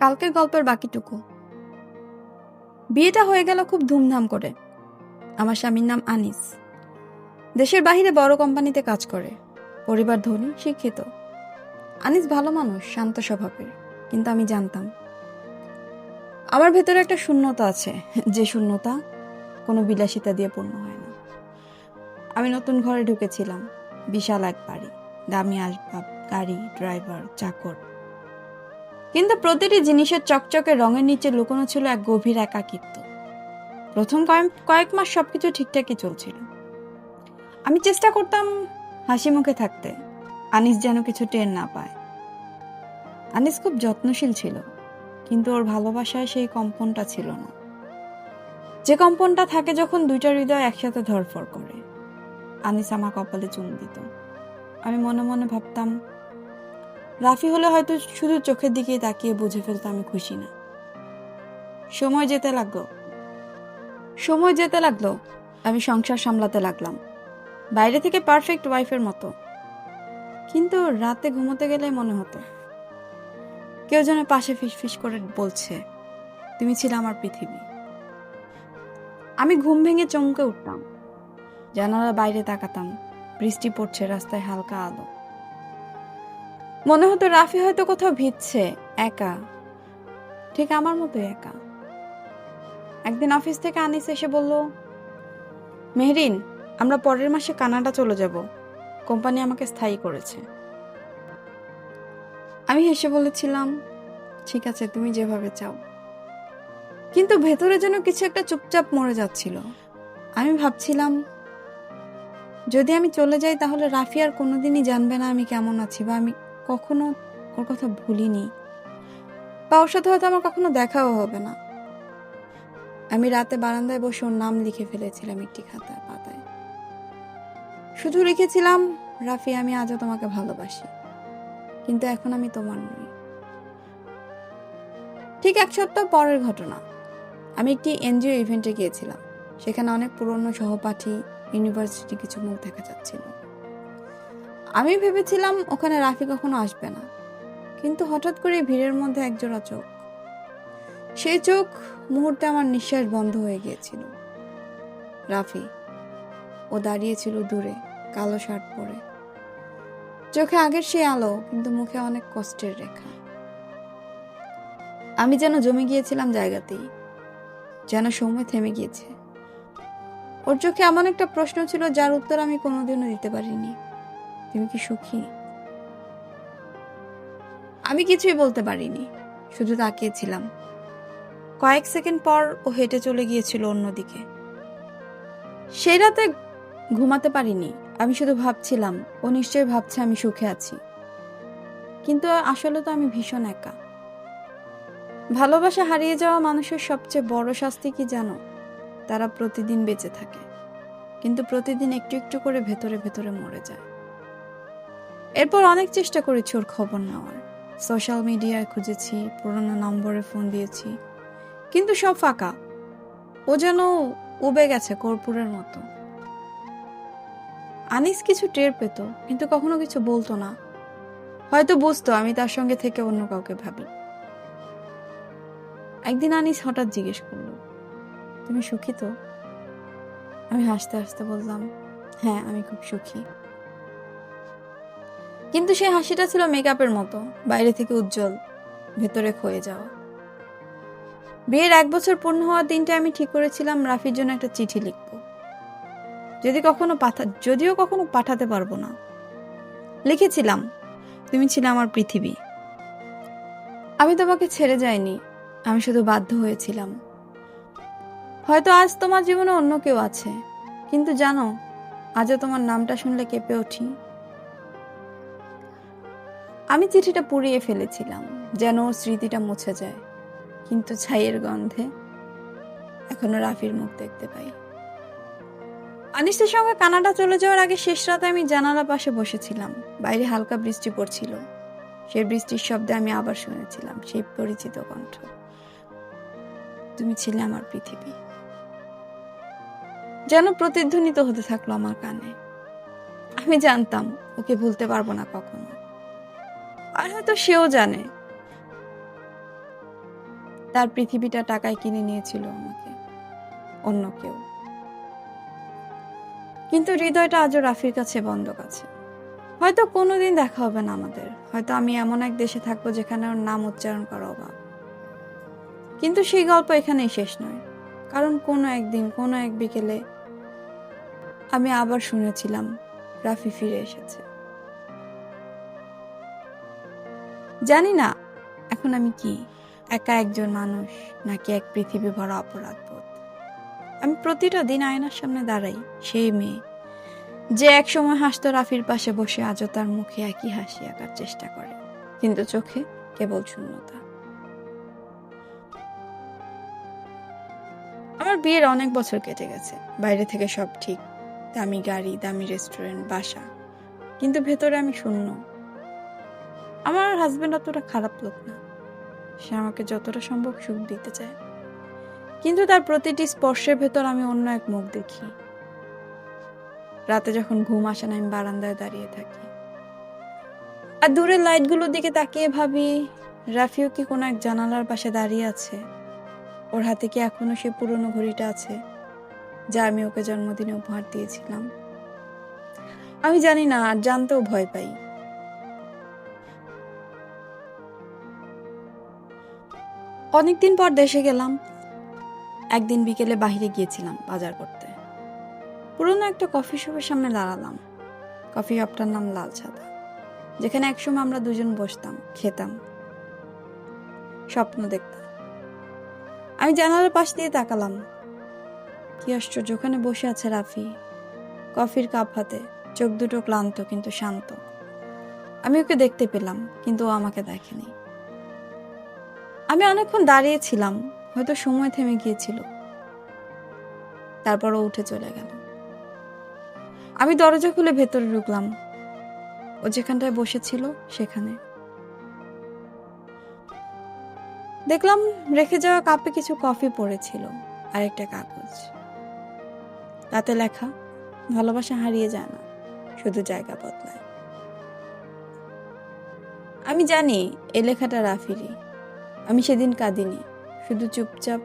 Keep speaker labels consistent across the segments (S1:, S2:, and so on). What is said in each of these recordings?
S1: কালকের গল্পের বাকিটুকু। বিয়েটা হয়ে গেল খুব ধুমধাম করে। আমার স্বামীর নাম আনিস। দেশের বাইরে বড় কোম্পানিতে কাজ করে। পরিবার ধনী, শিক্ষিত। আনিস ভালো মানুষ, শান্ত স্বভাবের, কিন্তু আমি জানতাম। আমার ভেতরে একটা শূন্যতা আছে। যে শূন্যতা কোনো বিলাসিতা দিয়ে পূর্ণ হয় না। আমি নতুন ঘরে ঢুকেছিলাম। বিশাল এক বাড়ি। দামি আসবাব, গাড়ি, ড্রাইভার, চাকর। কিন্তু প্রতিটি জিনিসের চকচকে রঙের নিচে লুকোনো ছিল এক গভীর একাকিত্ব। প্রথম কয়েক মাস সবকিছু ঠিকঠাকই চলছিল। আমি চেষ্টা করতাম হাসি মুখে থাকতে, আনিস যেন কিছু টের না পায়। আনিস খুব যত্নশীল ছিল, কিন্তু ওর ভালোবাসায় সেই কম্পনটা ছিল না। যে কম্পনটা থাকে যখন দুইটা হৃদয় একসাথে ধরফর করে, আনিস আমার কপালে চুম দিত। আমি মনে মনে ভাবতাম রাফি হলে হয়তো শুধু চোখের দিকে তাকিয়ে বুঝে ফেলতো আমি খুশি না। সময় যেতে লাগল। সময় যেতে লাগল। আমি সংসার সামলাতে লাগলাম। বাইরে থেকে পারফেক্ট ওয়াইফের মতো। কিন্তু রাতে ঘুমোতে গেলে মনে হতো, কেউ যেন পাশে ফিসফিস করে বলছে, তুমি ছিলে আমার পৃথিবী। আমি ঘুম ভেঙে চমকে উঠতাম। জানালা বাইরে তাকাতাম। বৃষ্টি পড়ছে, রাস্তায় হালকা আলো। মনে হতো রাফি হয়তো কোথাও ভিজছে, একা। ঠিক আমার মতোই একা। একদিন অফিস থেকে আনিস এসে বলল, মেহরিন, আমরা পরের মাসে কানাডা চলে যাব। কোম্পানি আমাকে স্থায়ী করেছে। আমি হেসে বলেছিলাম, ঠিক আছে, তুমি যেভাবে চাও। কিন্তু ভেতরে যেন কিছু একটা চুপচাপ মরে যাচ্ছিল। আমি ভাবছিলাম, যদি আমি চলে যাই তাহলে রাফি আর কোনোদিনই জানবে না আমি কেমন আছি বা আমি কখনো ওর কথা ভুলিনি। বা ওর সাথে হয়তো আমার কখনো দেখাও হবে না। আমি রাতে বারান্দায় বসে ওর নাম লিখে ফেলেছিলাম একটি খাতায় পাতায়। শুধু লিখেছিলাম, রাফি, আমি আজও তোমাকে ভালোবাসি। কিন্তু এখন আমি তোমার নই। ঠিক এক সপ্তাহ পরের ঘটনা। আমি একটি এনজিও ইভেন্টে গিয়েছিলাম। সেখানে অনেক পুরনো সহপাঠী ইউনিভার্সিটি কিছু মুখ দেখা যাচ্ছিল। আমি ভেবেছিলাম ওখানে রাফি কখনো আসবে না। কিন্তু হঠাৎ করে ভিড়ের মধ্যে একজোড়া চোখ। সেই চোখ মুহূর্তে আমার নিঃশ্বাস বন্ধ হয়ে গিয়েছিল। রাফি, ও দাঁড়িয়েছিল দূরে, কালো শার্ট পরে। চোখে আগের সেই আলো, কিন্তু মুখে অনেক কষ্টের রেখা। আমি যেন জমে গিয়েছিলাম জায়গাতেই, যেন সময় থেমে গিয়েছে। ওর চোখে এমন একটা প্রশ্ন ছিল যার উত্তর আমি কোনোদিনও দিতে পারিনি। তুমি কি সুখী? আমি কিছুই বলতে পারিনি, শুধু তাকিয়েছিলাম। কয়েক সেকেন্ড পর ও হেঁটে চলে গিয়েছিল অন্যদিকে। সেই রাতে ঘুমাতে পারিনি, আমি শুধু ভাবছিলাম, ও নিশ্চয়ই ভাবছে আমি সুখে আছি। কিন্তু আসলে তো আমি ভীষণ একা। ভালোবাসা হারিয়ে যাওয়া মানুষের সবচেয়ে বড় শাস্তি কি জানো? তারা প্রতিদিন বেঁচে থাকে, কিন্তু প্রতিদিন একটু একটু করে ভেতরে ভেতরে মরে যায়। এরপর অনেক চেষ্টা করেছি ওর খবর নেওয়ার। সোশ্যাল মিডিয়ায় খুঁজেছি, পুরোনো নম্বরে ফোন দিয়েছি। কিন্তু সব ফাঁকা। ও যেন উবে গেছে কর্পূরের মতো। আনিস কিছু টের পেত, কিন্তু কখনো কিছু বলতো না। হয়তো বুঝতো, আমি তার সঙ্গে থেকে অন্য কাউকে ভাবি। একদিন আনিস হঠাৎ জিজ্ঞেস করল, তুমি সুখী তো? আমি হাসতে হাসতে বললাম হ্যাঁ আমি খুব সুখী। কিন্তু সেই হাসিটা ছিল মেকআপের মতো, বাইরে থেকে উজ্জ্বল, ভেতরে ক্ষয়ে যাওয়া। বিয়ের এক বছর পূর্ণ হওয়ার দিনটা আমি ঠিক করেছিলাম, রাফির জন্য একটা চিঠি লিখব। যদি কখনো পাঠা যদিও কখনো পাঠাতে পারব না। লিখেছিলাম, তুমি ছিলে আমার পৃথিবী। আমি তোমাকে ছেড়ে যাইনি, আমি শুধু বাধ্য হয়েছিলাম। হয়তো আজ তোমার জীবনে অন্য কেউ আছে, কিন্তু জানো, আজও তোমার নামটা শুনলে কেঁপে উঠি। আমি চিঠিটা পুড়িয়ে ফেলেছিলাম, যেন স্মৃতিটা মুছে যায়, কিন্তু ছাইয়ের গন্ধে এখনও রাফির মুখ দেখতে পাই। আনিসের সঙ্গে কানাডা চলে যাওয়ার আগে শেষ রাতে আমি জানালা পাশে বসেছিলাম, বাইরে হালকা বৃষ্টি পড়ছিল। সেই বৃষ্টির শব্দে আমি আবার শুনেছিলাম সেই পরিচিত কণ্ঠ। তুমি ছিলে আমার পৃথিবী। যেন প্রতিধ্বনিত হতে থাকল আমার কানে। আমি জানতাম, ওকে ভুলতে পারব না কখনো। আর হয়তো সেও জানে। তার পৃথিবীটা টাকায় কিনে নিয়েছিল আমাকে, অন্য কেউ। কিন্তু হৃদয়টা আজও রাফির কাছে বন্ধক আছে। হয়তো কোনোদিন দেখা হবে না আমাদের। হয়তো আমি এমন এক দেশে থাকব যেখানে ওর নাম উচ্চারণ করা অভাব কিন্তু সেই গল্প এখানেই শেষ নয়। কারণ কোনো একদিন, কোনো এক বিকেলে আমি আবার শুনেছিলাম রাফি ফিরে এসেছে। জানি না, এখন আমি কি? একা একজন মানুষ নাকি এক পৃথিবী ভরা অপরাধ বোধ আমি প্রতিটা দিন আয়নার সামনে দাঁড়াই, সেই মেয়ে, যে এক সময় হাসতো রাফির পাশে বসে, আজও তার মুখে একই হাসি আঁকার চেষ্টা করে, কিন্তু চোখে কেবল শূন্যতা। আমার বিয়ের অনেক বছর কেটে গেছে, বাইরে থেকে সব ঠিক, দামি গাড়ি, দামি রেস্টুরেন্ট, বাসা, কিন্তু ভেতরে আমি শূন্য। আমার হাজবেন্ড অতটা খারাপ লোক না। সে আমাকে যতটা সম্ভব সুখ দিতে চায়। কিন্তু তার প্রতিটি স্পর্শের ভেতর আমি অন্য এক মুখ দেখি। রাতে যখন ঘুম আসে না, আমি বারান্দায় দাঁড়িয়ে থাকি। আর দূরের লাইটগুলোর দিকে তাকিয়ে ভাবি, রাফিও কি কোনো এক জানালার পাশে দাঁড়িয়ে আছে? ওর হাতে কি এখনও সে পুরনো ঘড়িটা আছে, যা আমি ওকে জন্মদিনে উপহার দিয়েছিলাম? আমি জানি না, আর জানতেও ভয় পাই। অনেকদিন পর দেশে গেলাম। একদিন বিকেলে বাইরে গিয়েছিলাম বাজার করতে। পুরনো একটা কফি শপের সামনে দাঁড়ালাম। কফি শপটার নাম লাল সাদা, যেখানে একসময় আমরা দুজন বসতাম, খেতাম। স্বপ্ন দেখতাম। আমি জানালার পাশ দিয়ে তাকালাম। কি আশ্চর্য, ওখানে বসে আছে রাফি। কফির কাপ হাতে, চোখ দুটো ক্লান্ত কিন্তু শান্ত। আমি ওকে দেখতে পেলাম, কিন্তু ও আমাকে দেখেনি। অনেকক্ষণ দাঁড়িয়েছিলাম, হয়তো সময় থেমে গিয়েছিল। তারপর উঠে চলে গেল। আমি দরজা খুলে ভেতরে ঢুকলাম। ও যেখানটায় বসেছিল, সেখানে। দেখলাম রেখে যাওয়া কাপে কিছু কফি পড়েছিল আর একটা কাগজ। তাতে লেখা, ভালোবাসা হারিয়ে যায় না, শুধু জায়গা বদলায়। আমি জানি, এ লেখাটা রাফিরি আমি সেদিন কাঁদিনি, শুধু চুপচাপ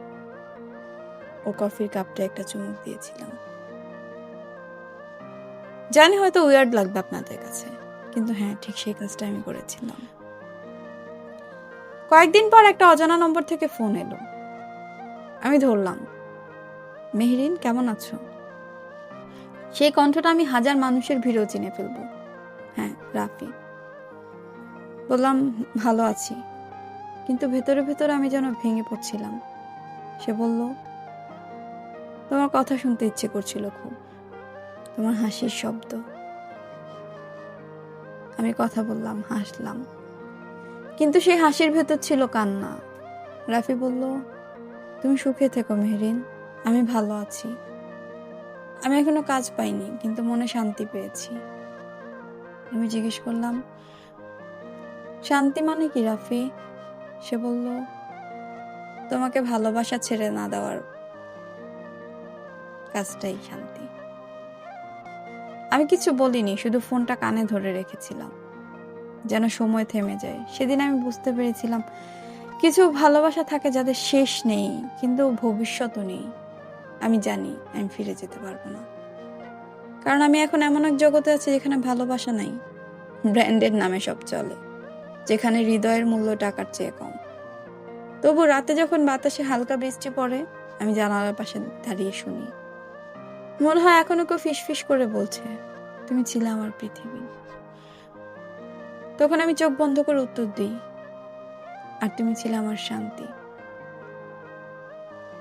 S1: ও কফির কাপটা একটা চুমুক দিয়েছিলাম। জানি হয়তো উইয়ার্ড লাগবে আপনাদের কাছে, কিন্তু হ্যাঁ ঠিক সেই কাজটা আমি করেছিলাম। কয়েকদিন পর একটা অজানা নম্বর থেকে ফোন এলো। আমি ধরলাম, মেহরিন, কেমন আছো? সেই কণ্ঠটা আমি হাজার মানুষের ভিড়েও চিনে ফেলব। হ্যাঁ রাফি। বললাম, ভালো আছি। কিন্তু ভেতরে ভেতরে আমি যেন ভেঙে পড়ছিলাম। সে বলল, তোমার কথা শুনতে ইচ্ছে করছিল খুব। তোমার হাসির শব্দ। আমি কথা বললাম, হাসলাম। কিন্তু সেই হাসির ভেতর ছিল কান্না। রাফি বলল, তুমি সুখে থেকো মেহরিন, আমি ভালো আছি। আমি এখনও কাজ পাইনি, কিন্তু মনে শান্তি পেয়েছি। আমি জিজ্ঞেস করলাম, শান্তি মানে কি রাফি? সে বলল, তোমাকে ভালোবাসা ছেড়ে না দেওয়ার কাজটাই শান্তি। আমি কিছু বলিনি, শুধু ফোনটা কানে ধরে রেখেছিলাম, যেন সময় থেমে যায়। সেদিন আমি বুঝতে পেরেছিলাম, কিছু ভালোবাসা থাকে যাদের শেষ নেই, কিন্তু ভবিষ্যৎও নেই। আমি জানি, আমি ফিরে যেতে পারব না। কারণ আমি এখন এমন এক জগতে আছি যেখানে ভালোবাসা নাই, ব্র্যান্ডের নামে সব চলে। যেখানে হৃদয়ের মূল্য টাকার চেয়ে কম। তবু রাতে যখন বাতাসে হালকা বৃষ্টি পড়ে, আমি জানালার পাশে দাঁড়িয়ে শুনি। মনে হয় এখনও কেউ ফিস ফিস করে বলছে, তুমি ছিলে আমার পৃথিবী। তখন আমি চোখ বন্ধ করে উত্তর দিই, আর তুমি ছিলে আমার শান্তি।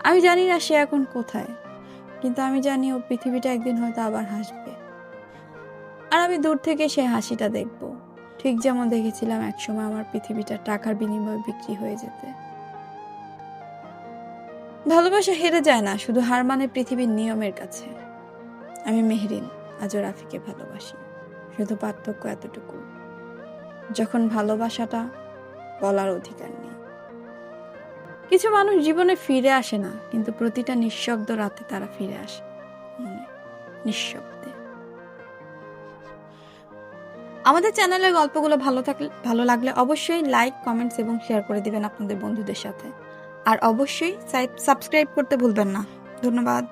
S1: আমি জানি না সে এখন কোথায়, কিন্তু আমি জানি ও পৃথিবীটা একদিন হয়তো আবার হাসবে। আর আমি দূর থেকে সে হাসিটা দেখব। ঠিক যেমন দেখেছিলাম একসময় আমার পৃথিবীটা টাকার বিনিময়ে বিক্রি হয়ে যেতে। ভালোবাসা হেরে যায় না, শুধু হার মানে পৃথিবীর নিয়মের কাছে। আমি মেহরিন, আজও রাফিকে ভালোবাসি, শুধু পার্থক্য এতটুকু। যখন ভালোবাসাটা বলার অধিকার নেই। কিছু মানুষ জীবনে ফিরে আসে না, কিন্তু প্রতিটা নিঃশব্দ রাতে তারা ফিরে আসে। নিঃশব্দে। আমাদের চ্যানেলের গল্পগুলো ভালো থাকলে, ভালো লাগলে অবশ্যই লাইক কমেন্টস এবং শেয়ার করে দিবেন আপনাদের বন্ধুদের সাথে। আর অবশ্যই সাবস্ক্রাইব করতে ভুলবেন না। ধন্যবাদ।